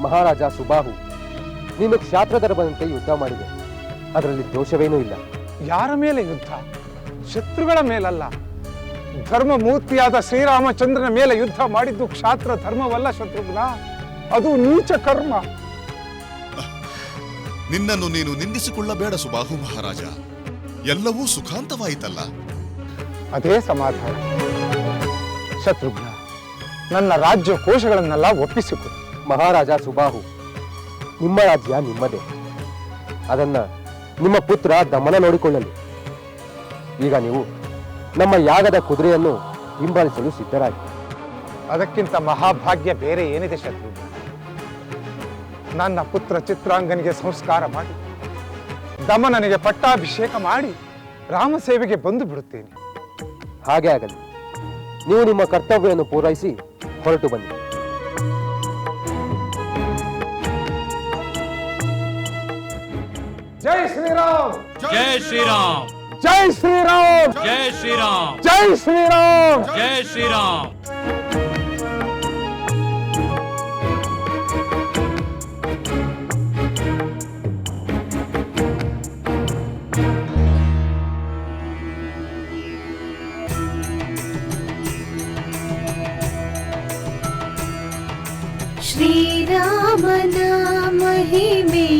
ಮಹಾರಾಜ ಸುಬಾಹು ನೀನು ಕ್ಷಾತ್ರಧರ್ಮದಂತೆ ಯುದ್ಧ ಮಾಡಿದೆ. ಅದರಲ್ಲಿ ದೋಷವೇನೂ ಇಲ್ಲ. ಯಾರ ಮೇಲೆ ಯುದ್ಧ? ಶತ್ರುಗಳ ಮೇಲಲ್ಲ. ಧರ್ಮ ಮೂರ್ತಿಯಾದ ಶ್ರೀರಾಮಚಂದ್ರನ ಮೇಲೆ ಯುದ್ಧ ಮಾಡಿದ್ದು ಕ್ಷಾತ್ರ ಧರ್ಮವಲ್ಲ ಶತ್ರುಘ್ನ. ಅದು ನೀಚ ಕರ್ಮ. ನಿನ್ನನ್ನು ನೀನು ನಿಂದಿಸಿಕೊಳ್ಳಬೇಡ ಸುಬಾಹು ಮಹಾರಾಜ. ಎಲ್ಲವೂ ಸುಖಾಂತವಾಯಿತಲ್ಲ. ಅದೇ ಸಮಾಧಾನ. ಶತ್ರುಘ್ನ ನನ್ನ ರಾಜ್ಯ ಕೋಶಗಳನ್ನೆಲ್ಲ ಒಪ್ಪಿಸಿಕೊಡು. ಮಹಾರಾಜ ಸುಬಾಹು ನಿಮ್ಮ ರಾಜ್ಯ ನಿಮ್ಮದೇ. ಅದನ್ನ ನಿಮ್ಮ ಪುತ್ರ ದಮನ ನೋಡಿಕೊಳ್ಳಲಿ. ಈಗ ನೀವು ನಮ್ಮ ಯಾಗದ ಕುದುರೆಯನ್ನು ಹಿಂಬಾಲಿಸಲು ಸಿದ್ಧರಾಗಿ. ಅದಕ್ಕಿಂತ ಮಹಾಭಾಗ್ಯ ಬೇರೆ ಏನಿದೆ ಶತ್ರು? ನನ್ನ ಪುತ್ರ ಚಿತ್ರಾಂಗನಿಗೆ ಸಂಸ್ಕಾರ ಮಾಡಿ ದಮನನಿಗೆ ಪಟ್ಟಾಭಿಷೇಕ ಮಾಡಿ ರಾಮ ಸೇವೆಗೆ ಬಂದು ಬಿಡುತ್ತೇನೆ. ಹಾಗೆ ಆಗಲಿ. ನೀವು ನಿಮ್ಮ ಕರ್ತವ್ಯವನ್ನು ಪೂರೈಸಿ ಹೊರಟು ಬನ್ನಿ. ಜೈ ಶ್ರೀರಾಮ್ ಜೈ ಶ್ರೀರಾಮ್ ಜೈ ಶ್ರೀರಾಮ್ ಜೈ ಶ್ರೀರಾಮ್ ಜೈ ಶ್ರೀರಾಮ್ ಜೈ ಶ್ರೀರಾಮ್ ಶ್ರೀರಾಮನ ಮಹಿಮೆಯ ಹೇಳುವೆವು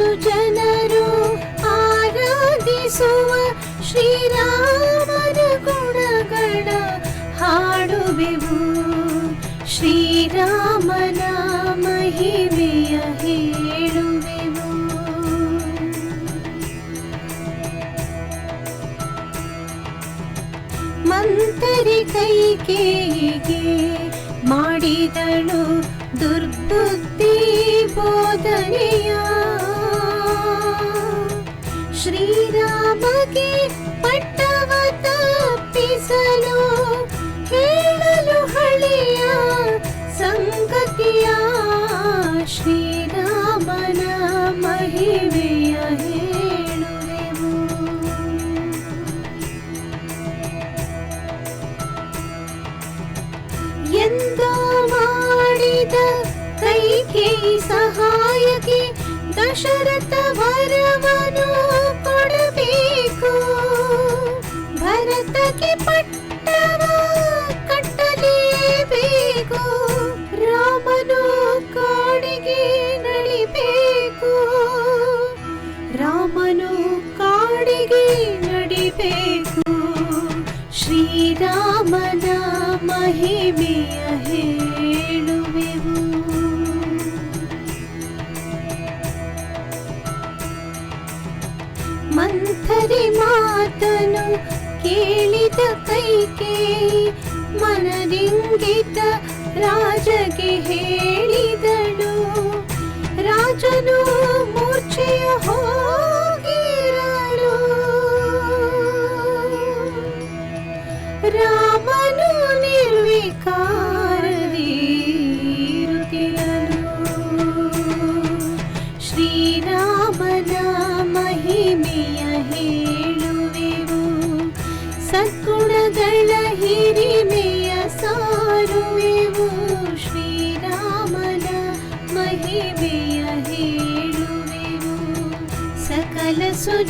ಸುಜನರು ಆರಾಧಿಸುವ ಶ್ರೀರಾಮನ ಗುಣಗಳ ಹಾಡುವೆವು. ಶ್ರೀರಾಮನ ಮಹಿಮೆಯ ಹೇಳುವೆವು. ಮಂತರಿ ಕೈಕೇಯಿಗೆ ಮಾಡಿದಳು ದುರ್ಬುದ್ಧಿ ಬೋಧನೆಯ ಶ್ರೀರಾಮಗೆ ಪಟ್ಟವ ತಪ್ಪಿಸಲು ಹೇಳಲು ಹಳೆಯ ಸಂಗತಿಯ ಶ್ರೀರಾಮನ ಮಹಿಮೆಯ ಹೇಳುವೆವು. ಎಂದೋ ಮಾಡಿದ ಕೈಗೆ ಸಹಾಯಕ್ಕೆ ದಶರಥ ವರವನು ಕೊಡಬೇಕು ಭರತಕ್ಕೆ ಪಟ್ಟವ ಕಟ್ಟಲೇಬೇಕು. ರಾಮನು ಕಾಡಿಗೆ ನಡಿಬೇಕು. ರಾಮನು ಕಾಡಿಗೆ ನಡಿಬೇಕು. ಶ್ರೀರಾಮನ ಮಹಿಮೆಯ ಹೇಳುವೆವು ಮಾತನು ಕೇಳಿದ ಕೈಕೆ ಮನದಿಂಗಿತ ರಾಜಗೆ ಹೇಳಿದಳು. ರಾಜನು ಮೂರ್ಛೆಯ ಹೋಗಿರಲು. ರಾಮನು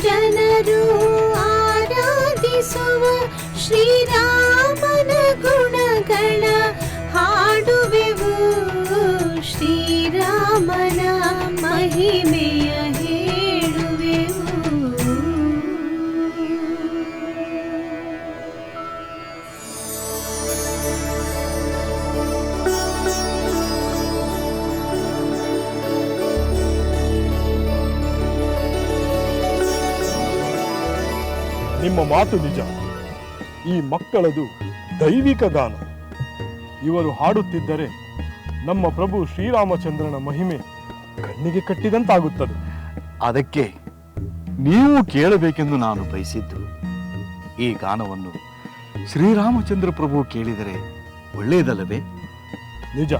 ಸಕಲ ಸುಜನರು ಆರಾಧಿಸುವ ಶ್ರೀರಾಮನ ಗುಣಗಳ ಹಾಡುವೆವು ಶ್ರೀರಾಮನ ನಿಮ್ಮ ಮಾತು ನಿಜ. ಈ ಮಕ್ಕಳದು ದೈವಿಕ ಗಾನ ಇವರು ಹಾಡುತ್ತಿದ್ದರೆ ನಮ್ಮ ಪ್ರಭು ಶ್ರೀರಾಮಚಂದ್ರನ ಮಹಿಮೆ ಕಣ್ಣಿಗೆ ಕಟ್ಟಿದಂತಾಗುತ್ತದೆ. ಅದಕ್ಕೆ ನೀವು ಕೇಳಬೇಕೆಂದು ನಾನು ಬಯಸಿದ್ದು ಈ ಗಾನವನ್ನು ಶ್ರೀರಾಮಚಂದ್ರ ಪ್ರಭು ಕೇಳಿದರೆ ಒಳ್ಳೆಯದಲ್ಲವೇ? ನಿಜ.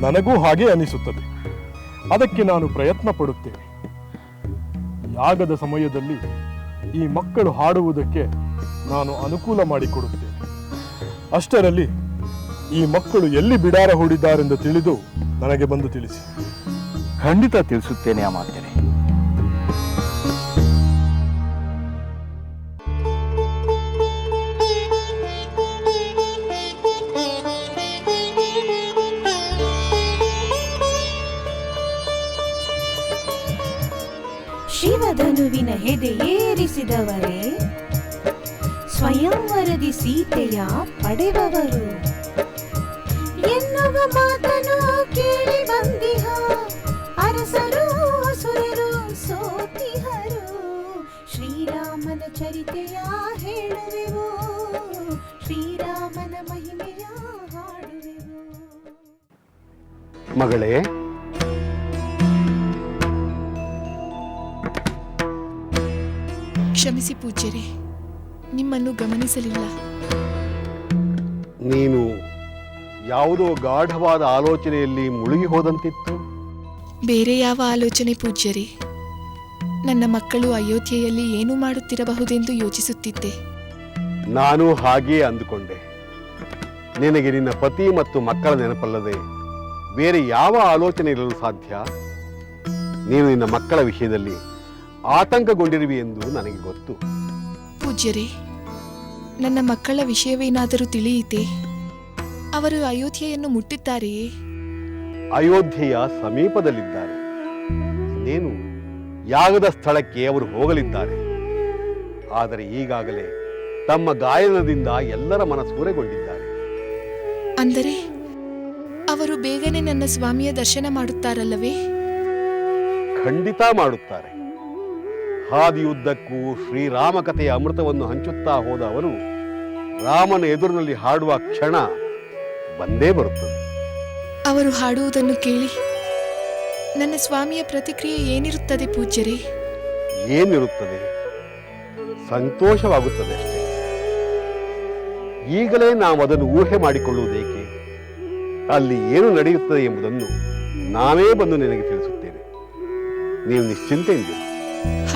ನನಗೂ ಹಾಗೆ ಅನಿಸುತ್ತದೆ. ಅದಕ್ಕೆ ನಾನು ಪ್ರಯತ್ನ ಪಡುತ್ತೇನೆ. ಯಾಗದ ಸಮಯದಲ್ಲಿ ಈ ಮಕ್ಕಳು ಹಾಡುವುದಕ್ಕೆ ನಾನು ಅನುಕೂಲ ಮಾಡಿಕೊಡುತ್ತೇನೆ. ಅಷ್ಟರಲ್ಲಿ ಈ ಮಕ್ಕಳು ಎಲ್ಲಿ ಬಿಡಾರ ಹೂಡಿದ್ದಾರೆಂದು ತಿಳಿದು ನನಗೆ ಬಂದು ತಿಳಿಸಿ. ಖಂಡಿತ ತಿಳಿಸುತ್ತೇನೆ ಅಮಾತ್ಯರೇ ಶಿವಧನುವಿನ ಹೆದೆ ಸ್ವಯಂ ವರದಿ ಸೀತೆಯ ಪಡೆದವರು ಎನ್ನುವ ಮಾತನು ಕೇಳಿ ಬಂದಿಹ, ಅರಸರು ಸುರರು ಸೋತಿಹರು. ಶ್ರೀರಾಮನ ಚರಿತೆಯ ಹೇಳುವೆವು, ಶ್ರೀರಾಮನ ಮಹಿಮೆಯ ಹಾಡುವೆವು. ಮಗಳೇ ಕ್ಷಮಿಸಿ ಪೂಜ್ಯರೇ ನಿಮ್ಮನ್ನು ಗಮನಿಸಲಿಲ್ಲ. ನೀನು ಯಾವುದೋ ಗಾಢವಾದ ಆಲೋಚನೆಯಲ್ಲಿ ಮುಳುಗಿ ಹೋದಂತಿತ್ತು? ಬೇರೆ ಯಾವ ಆಲೋಚನೆ ಪೂಜ್ಯರೇ ನನ್ನ ಮಕ್ಕಳು ಅಯೋಧ್ಯೆಯಲ್ಲಿ ಏನು ಮಾಡುತ್ತಿರಬಹುದೆಂದು ಯೋಚಿಸುತ್ತಿದ್ದೆ. ನಾನು ಹಾಗೇ ಅಂದುಕೊಂಡೆ. ನಿನಗೆ ನಿನ್ನ ಪತಿ ಮತ್ತು ಮಕ್ಕಳ ನೆನಪಲ್ಲದೆ ಬೇರೆ ಯಾವ ಆಲೋಚನೆ ಇರಲು ಸಾಧ್ಯ? ನೀನು ನಿನ್ನ ಮಕ್ಕಳ ವಿಷಯದಲ್ಲಿ ಆತಂಕಗೊಂಡಿರುವಿ ಎಂದು ನನಗೆ ಗೊತ್ತು. ಪೂಜ್ಯರೇ ನನ್ನ ಮಕ್ಕಳ ವಿಷಯವೇನಾದರೂ ತಿಳಿಯಿತೆ? ಅವರು ಅಯೋಧ್ಯೆಯನ್ನು ಮುಟ್ಟಿದ್ದಾರೆಯೇ? ಅಯೋಧ್ಯೆಯ ಸಮೀಪದಲ್ಲಿದ್ದಾರೆ. ಇನ್ನೇನು? ಯಾಗದ ಸ್ಥಳಕ್ಕೆ ಅವರು ಹೋಗಲಿದ್ದಾರೆ. ಆದರೆ ಈಗಾಗಲೇ ತಮ್ಮ ಗಾಯನದಿಂದ ಎಲ್ಲರ ಮನಸ್ಸೂರೆಗೊಂಡಿದ್ದಾರೆ ಅಂದರೆ ಅವರು ಬೇಗನೆ ನನ್ನ ಸ್ವಾಮಿಯ ದರ್ಶನ ಮಾಡುತ್ತಾರಲ್ಲವೇ? ಖಂಡಿತ ಮಾಡುತ್ತಾರೆ. ಹಾದಿಯುದ್ದಕ್ಕೂ ಶ್ರೀರಾಮ ಕಥೆಯ ಅಮೃತವನ್ನು ಹಂಚುತ್ತಾ ಹೋದ ಅವರು ರಾಮನ ಎದುರಿನಲ್ಲಿ ಹಾಡುವ ಕ್ಷಣ ಬಂದೇ ಬರುತ್ತದೆ. ಅವರು ಹಾಡುವುದನ್ನು ಕೇಳಿ ನನ್ನ ಸ್ವಾಮಿಯ ಪ್ರತಿಕ್ರಿಯೆ ಏನಿರುತ್ತದೆ ಪೂಜ್ಯರೇ? ಏನಿರುತ್ತದೆ? ಸಂತೋಷವಾಗುತ್ತದೆ ಅಷ್ಟೇ. ಈಗಲೇ ನಾವು ಅದನ್ನು ಊಹೆ ಮಾಡಿಕೊಳ್ಳುವುದೇಕೆ? ಅಲ್ಲಿ ಏನು ನಡೆಯುತ್ತದೆ ಎಂಬುದನ್ನು ನಾವೇ ಬಂದು ನಿನಗೆ ತಿಳಿಸುತ್ತೇನೆ. ನೀವು ನಿಶ್ಚಿಂತೆಯಿಂದಿರಿ.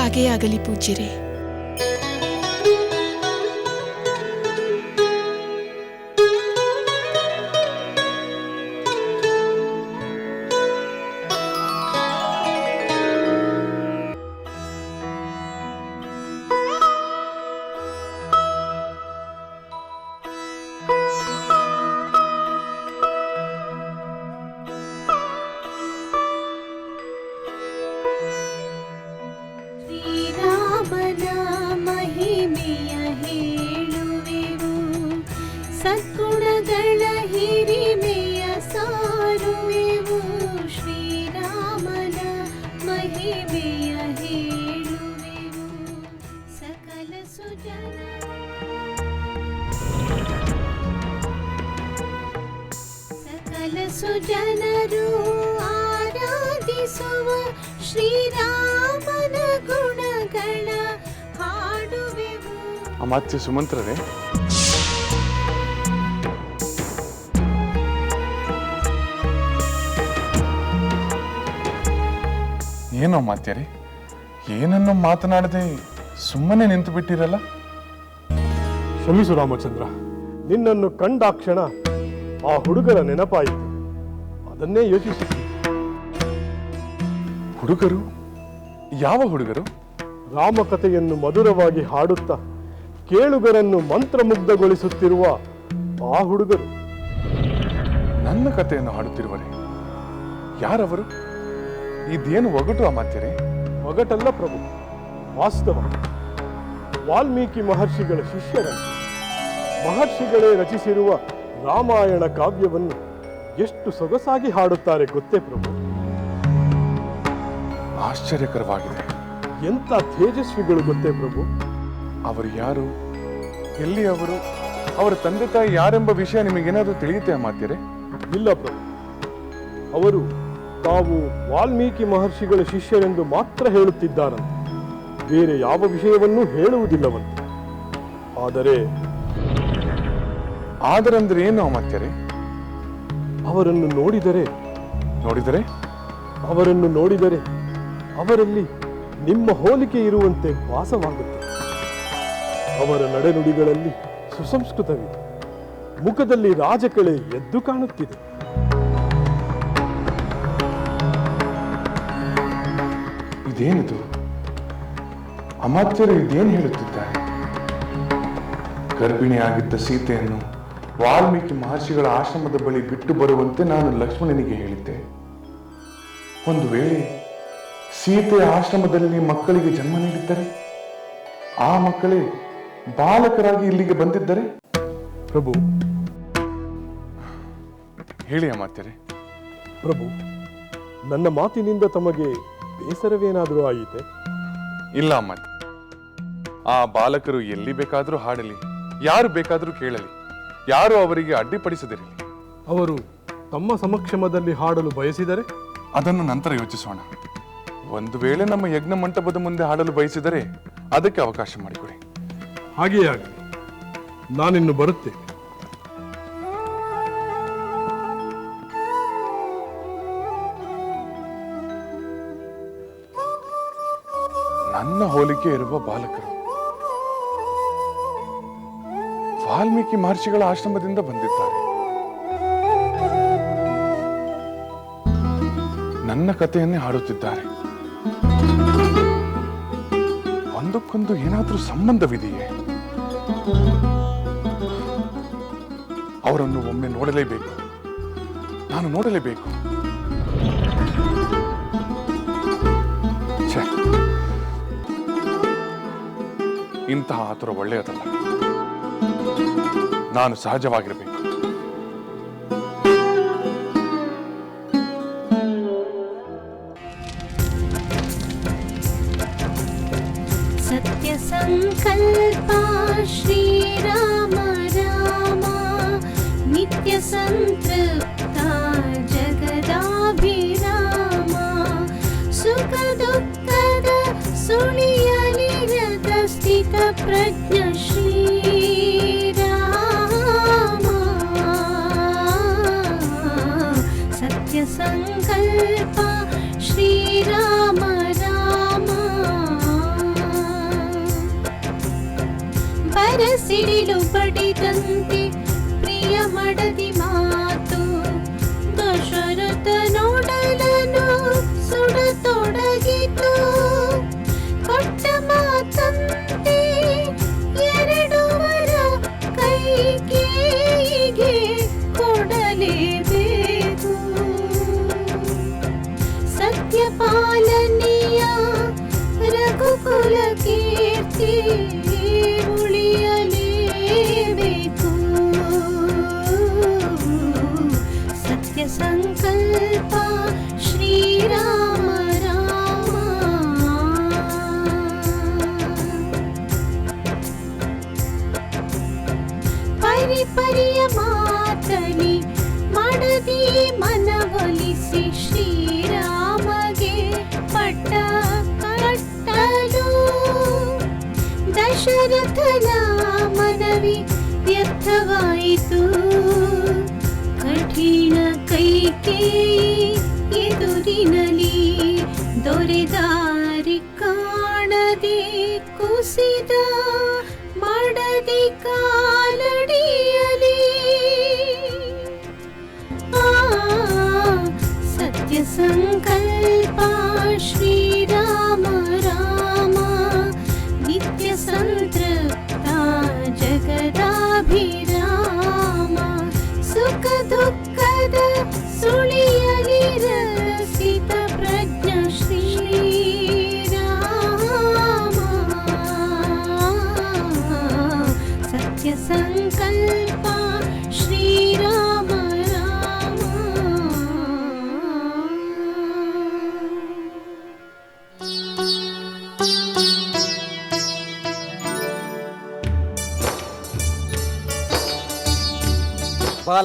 ಹಾಗೇ ಆಗಲಿ ಪೂಜ್ಯರೇ. ಸದ್ಗುಣಗಳ ಹಿರಿಮೆಯ ಸಾರುವೆವು ಶ್ರೀರಾಮನ ಮಹಿಮೆಯ ಹೇಳುವೆವು. ಸಕಲ ಸುಜನ ಸಕಲ ಸುಜನರು ಆರಾಧಿಸುವ ಶ್ರೀರಾಮನ ಗುಣಗಳ ಹಾಡುವೆವು. ಅಮಾತ್ಯ ಸುಮಂತ್ರರೇ ಏನೋ ಮಾತ್ಯಾರಿ? ಏನನ್ನು ಮಾತನಾಡದೆ ಸುಮ್ಮನೆ ನಿಂತು ಬಿಟ್ಟಿರಲ್ಲ? ಕ್ಷಮಿಸು ರಾಮಚಂದ್ರ ನಿನ್ನನ್ನು ಕಂಡಾಕ್ಷಣ ಆ ಹುಡುಗರ ನೆನಪಾಯಿತು. ಅದನ್ನೇ ಯೋಚಿಸಿ ಹುಡುಗರು? ಯಾವ ಹುಡುಗರು? ರಾಮಕಥೆಯನ್ನು ಮಧುರವಾಗಿ ಹಾಡುತ್ತಾ ಕೇಳುಗರನ್ನು ಮಂತ್ರಮುಗ್ಧಗೊಳಿಸುತ್ತಿರುವ ಆ ಹುಡುಗರು. ನನ್ನ ಕಥೆಯನ್ನು ಹಾಡುತ್ತಿರುವರೆ ಯಾರವರು? ಇದೇನು ಒಗಟು ಅಮಾತ್ಯರೇ? ಒಗಟಲ್ಲ ಪ್ರಭು ವಾಸ್ತವ. ವಾಲ್ಮೀಕಿ ಮಹರ್ಷಿಗಳ ಶಿಷ್ಯರಂತೆ ಮಹರ್ಷಿಗಳೇ ರಚಿಸಿರುವ ರಾಮಾಯಣ ಕಾವ್ಯವನ್ನು ಎಷ್ಟು ಸೊಗಸಾಗಿ ಹಾಡುತ್ತಾರೆ ಗೊತ್ತೇ ಪ್ರಭು? ಆಶ್ಚರ್ಯಕರವಾಗಿದೆ. ಎಂಥ ತೇಜಸ್ವಿಗಳು ಗೊತ್ತೇ ಪ್ರಭು? ಅವರು ಯಾರು? ಎಲ್ಲಿ ಅವರು? ಅವರ ತಂದೆ ತಾಯಿ ಯಾರೆಂಬ ವಿಷಯ ನಿಮಗೇನಾದರೂ ತಿಳಿಯುತ್ತೆ ಅಮಾತ್ಯರೇ? ಇಲ್ಲ ಪ್ರಭು. ಅವರು ತಾವು ವಾಲ್ಮೀಕಿ ಮಹರ್ಷಿಗಳ ಶಿಷ್ಯರೆಂದು ಮಾತ್ರ ಹೇಳುತ್ತಿದ್ದಾರಂತೆ. ಬೇರೆ ಯಾವ ವಿಷಯವನ್ನೂ ಹೇಳುವುದಿಲ್ಲವಂತೆ. ಆದರೆ ಆದರಂದ್ರೆ ಏನು ಅಮಾತ್ಯರೇ? ಅವರನ್ನು ನೋಡಿದರೆ ನೋಡಿದರೆ? ಅವರನ್ನು ನೋಡಿದರೆ ಅವರಲ್ಲಿ ನಿಮ್ಮ ಹೋಲಿಕೆ ಇರುವಂತೆ ಭಾಸವಾಗುತ್ತೆ. ಅವರ ನಡೆನುಡಿಗಳಲ್ಲಿ ಸುಸಂಸ್ಕೃತವಿದೆ. ಮುಖದಲ್ಲಿ ರಾಜಕಳೆ ಎದ್ದು ಕಾಣುತ್ತಿದೆ. ಇದೇನಿದು? ಅಮಾತ್ಯರು ಇದೇನು ಹೇಳುತ್ತಿದ್ದಾರೆ? ಗರ್ಭಿಣಿಯಾಗಿದ್ದ ಸೀತೆಯನ್ನು ವಾಲ್ಮೀಕಿ ಮಹರ್ಷಿಗಳ ಆಶ್ರಮದ ಬಳಿ ಬಿಟ್ಟು ಬರುವಂತೆ ನಾನು ಲಕ್ಷ್ಮಣನಿಗೆ ಹೇಳಿದ್ದೆ. ಒಂದು ವೇಳೆ ಸೀತೆಯ ಆಶ್ರಮದಲ್ಲಿ ಮಕ್ಕಳಿಗೆ ಜನ್ಮ ನೀಡಿದ್ದರೆ, ಆ ಮಕ್ಕಳೇ ಬಾಲಕರಾಗಿ ಇಲ್ಲಿಗೆ ಬಂದಿದ್ದರೆ? ಪ್ರಭು, ಹೇಳಿ ಅಮಾತ್ಯರೇ. ಪ್ರಭು, ನನ್ನ ಮಾತಿನಿಂದ ತಮಗೆ ಬೇಸರವೇನಾದರೂ ಆಯಿತೆ? ಇಲ್ಲ ಅಮ್ಮ ಆ ಬಾಲಕರು ಎಲ್ಲಿ ಬೇಕಾದರೂ ಹಾಡಲಿ ಯಾರು ಬೇಕಾದರೂ ಕೇಳಲಿ ಯಾರು ಅವರಿಗೆ ಅಡ್ಡಿಪಡಿಸದಿರಲಿ. ಅವರು ತಮ್ಮ ಸಮಕ್ಷಮದಲ್ಲಿ ಹಾಡಲು ಬಯಸಿದರೆ? ಅದನ್ನು ನಂತರ ಯೋಚಿಸೋಣ. ಒಂದು ವೇಳೆ ನಮ್ಮ ಯಜ್ಞ ಮಂಟಪದ ಮುಂದೆ ಹಾಡಲು ಬಯಸಿದರೆ ಅದಕ್ಕೆ ಅವಕಾಶ ಮಾಡಿಕೊಡಿ. ಹಾಗೆಯೇ ಆಗಲಿ. ನಾನಿನ್ನು ಬರುತ್ತೇನೆ. ನನ್ನ ಹೋಲಿಕೆ ಇರುವ ಬಾಲಕರು. ವಾಲ್ಮೀಕಿ ಮಹರ್ಷಿಗಳ ಆಶ್ರಮದಿಂದ ಬಂದಿದ್ದಾರೆ. ನನ್ನ ಕಥೆಯನ್ನೇ ಹಾಡುತ್ತಿದ್ದಾರೆ. ಒಂದಕ್ಕೊಂದು ಏನಾದರೂ ಸಂಬಂಧವಿದೆಯೇ? ಅವರನ್ನು ಒಮ್ಮೆ ನೋಡಲೇಬೇಕು. ನಾನು ನೋಡಲೇಬೇಕು. ಇಂತಹ ಆತುರ ಒಳ್ಳೆಯದಲ್ಲ. ನಾನು ಸಹಜವಾಗಿರಬೇಕು. ಸತ್ಯ ಸಂಕಲ್ಪ ಶ್ರೀರಾಮ ರಾಮ ನಿತ್ಯ ಸಂತೃಪ್ತಿ దుప్పటి కంతి ವ್ಯರ್ಥವಾಯಿತು ಕಠಿಣ ಕೈಕೇಯಿ ಎದುರಿನಲಿ ದೊರೆದಾರಿ ಕಾಣದೆ ಕುಸಿದ ಮಾಡದೆ ಕಾಲಡಿಯಲಿ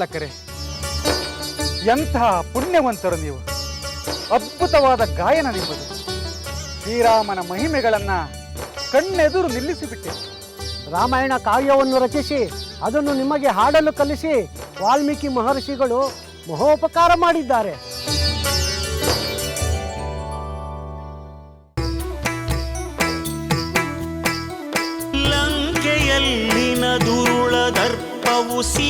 ಬಾಲಕರೇ ಎಂತಹ ಪುಣ್ಯವಂತರು ನೀವು. ಅದ್ಭುತವಾದ ಗಾಯನ ನಿಮ್ಮದು. ಶ್ರೀರಾಮನ ಮಹಿಮೆಗಳನ್ನ ಕಣ್ಣೆದುರು ನಿಲ್ಲಿಸಿಬಿಟ್ಟೆ. ರಾಮಾಯಣ ಕಾವ್ಯವನ್ನು ರಚಿಸಿ ಅದನ್ನು ನಿಮಗೆ ಹಾಡಲು ಕಲಿಸಿ ವಾಲ್ಮೀಕಿ ಮಹರ್ಷಿಗಳು ಮಹೋಪಕಾರ ಮಾಡಿದ್ದಾರೆ. ಲಂಕೆಯಲ್ಲಿನ ದುರುಳ ದರ್ಪವು ಸೀ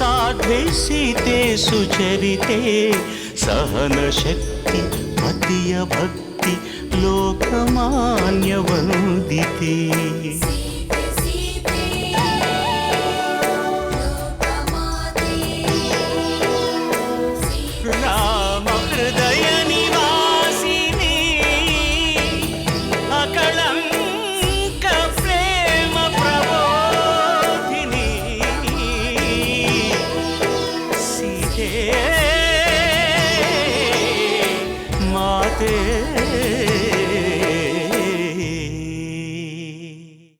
సాధ్వేషితే సుచరితే सहनशक्ति मतीयभक्ति लोकमान्यवन्दिते